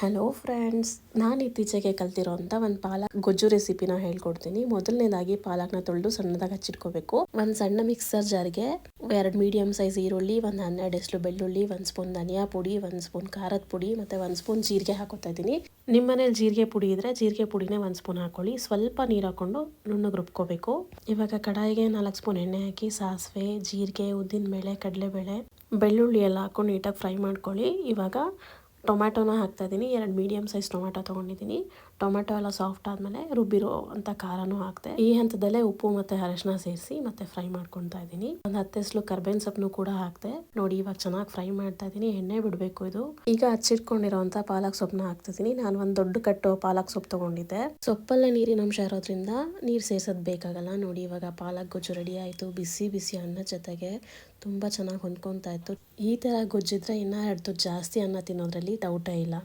Hello friends ನಾನು ಇತ್ತೀಚೆಗೆ ಕಲ್ತಿರೋಂಥ ಒಂದು ಪಾಲಕ್ ಗೊಜ್ಜು ರೆಸಿಪಿನ ಹೇಳ್ಕೊಡ್ತೀನಿ. ಮೊದಲನೇದಾಗಿ ಪಾಲಕ್ನ ತೊಳೆದು ಸಣ್ಣದಾಗಿ ಹಚ್ಚಿಟ್ಕೋಬೇಕು. ಒಂದು ಸಣ್ಣ ಮಿಕ್ಸರ್ ಜಾರ್ಗೆ ಎರಡು ಮೀಡಿಯಂ ಸೈಜ್ ಈರುಳ್ಳಿ, ಒಂದು ಹನ್ನೆರಡು ಎಸ್ಲು ಬೆಳ್ಳುಳ್ಳಿ, ಒಂದು ಸ್ಪೂನ್ ಧನಿಯಾ ಪುಡಿ, ಒಂದು ಸ್ಪೂನ್ ಖಾರದ ಪುಡಿ ಮತ್ತು ಒಂದು ಸ್ಪೂನ್ ಜೀರಿಗೆ ಹಾಕೋತಾ ನಿಮ್ಮ ಮನೇಲಿ ಜೀರಿಗೆ ಪುಡಿ ಇದ್ರೆ ಜೀರಿಗೆ ಪುಡಿನೇ ಒಂದು ಸ್ಪೂನ್ ಹಾಕೊಳ್ಳಿ. ಸ್ವಲ್ಪ ನೀರು ಹಾಕೊಂಡು ನುಣ್ಣಗೆ ರುಬ್ಕೋಬೇಕು. ಇವಾಗ ಕಡಾಯಿಗೆ ನಾಲ್ಕು ಸ್ಪೂನ್ ಎಣ್ಣೆ ಹಾಕಿ, ಸಾಸಿವೆ, ಜೀರಿಗೆ ಉದ್ದಿನ ಉದ್ದಿನಬೇಳೆ, ಕಡಲೆಬೇಳೆ, ಬೆಳ್ಳುಳ್ಳಿ ಎಲ್ಲ ಹಾಕೊಂಡು ನೀಟಾಗಿ ಫ್ರೈ ಮಾಡ್ಕೊಳ್ಳಿ. ಇವಾಗ ಟೊಮ್ಯಾಟೊನ ಹಾಕ್ತಾ ಇದ್ದೀನಿ. ಎರಡು ಮೀಡಿಯಮ್ ಸೈಜ್ ಟೊಮ್ಯಾಟೊ ತೊಗೊಂಡಿದ್ದೀನಿ. ಟೊಮ್ಯಾಟೊ ಎಲ್ಲ ಸಾಫ್ಟ್ ಆದಮೇಲೆ ರುಬ್ಬಿರೋ ಅಂತ ಖಾರನೂ ಹಾಕ್ತೆ ಈ ಹಂತದಲ್ಲೇ ಉಪ್ಪು ಮತ್ತು ಅರಶಿನ ಸೇರಿಸಿ ಮತ್ತೆ ಫ್ರೈ ಮಾಡ್ಕೊತಾ ಇದ್ದೀನಿ. ಒಂದು ಹತ್ತೆಸ್ಲು ಕರ್ಬೇವಿನ ಸೊಪ್ಪನ್ನು ಕೂಡ ಹಾಕ್ತೆ ನೋಡಿ ಇವಾಗ ಚೆನ್ನಾಗಿ ಫ್ರೈ ಮಾಡ್ತಾ ಇದ್ದೀನಿ. ಎಣ್ಣೆ ಬಿಡಬೇಕು ಇದು. ಈಗ ಹಚ್ಚಿಟ್ಕೊಂಡಿರೋಂಥ ಪಾಲಕ್ ಸೊಪ್ಪನ್ನ ಹಾಕ್ತಿದ್ದೀನಿ ನಾನು ಒಂದು ದೊಡ್ಡ ಕಟ್ಟು ಪಾಲಕ್ ಸೊಪ್ಪು ತೊಗೊಂಡಿದ್ದೆ. ಸೊಪ್ಪಲ್ಲೇ ನೀರಿನ ಅಂಶ ಇರೋದ್ರಿಂದ ನೀರು ಸೇರಿಸೋದು ಬೇಕಾಗಲ್ಲ. ನೋಡಿ ಇವಾಗ ಪಾಲಕ್ ಗೊಜ್ಜು ರೆಡಿ ಆಯಿತು. ಬಿಸಿ ಬಿಸಿ ಅನ್ನ ಜೊತೆಗೆ ತುಂಬ ಚೆನ್ನಾಗಿ ಹೊಂದ್ಕೊತಾ ಇತ್ತು. ಈ ಥರ ಗೊಜ್ಜಿದ್ರೆ ಇನ್ನೂ ಎರಡು ತುತ್ತು ಜಾಸ್ತಿ ಅನ್ನ ತಿನ್ನೋದ್ರಲ್ಲಿ ಡೌಟೇ ಇಲ್ಲ.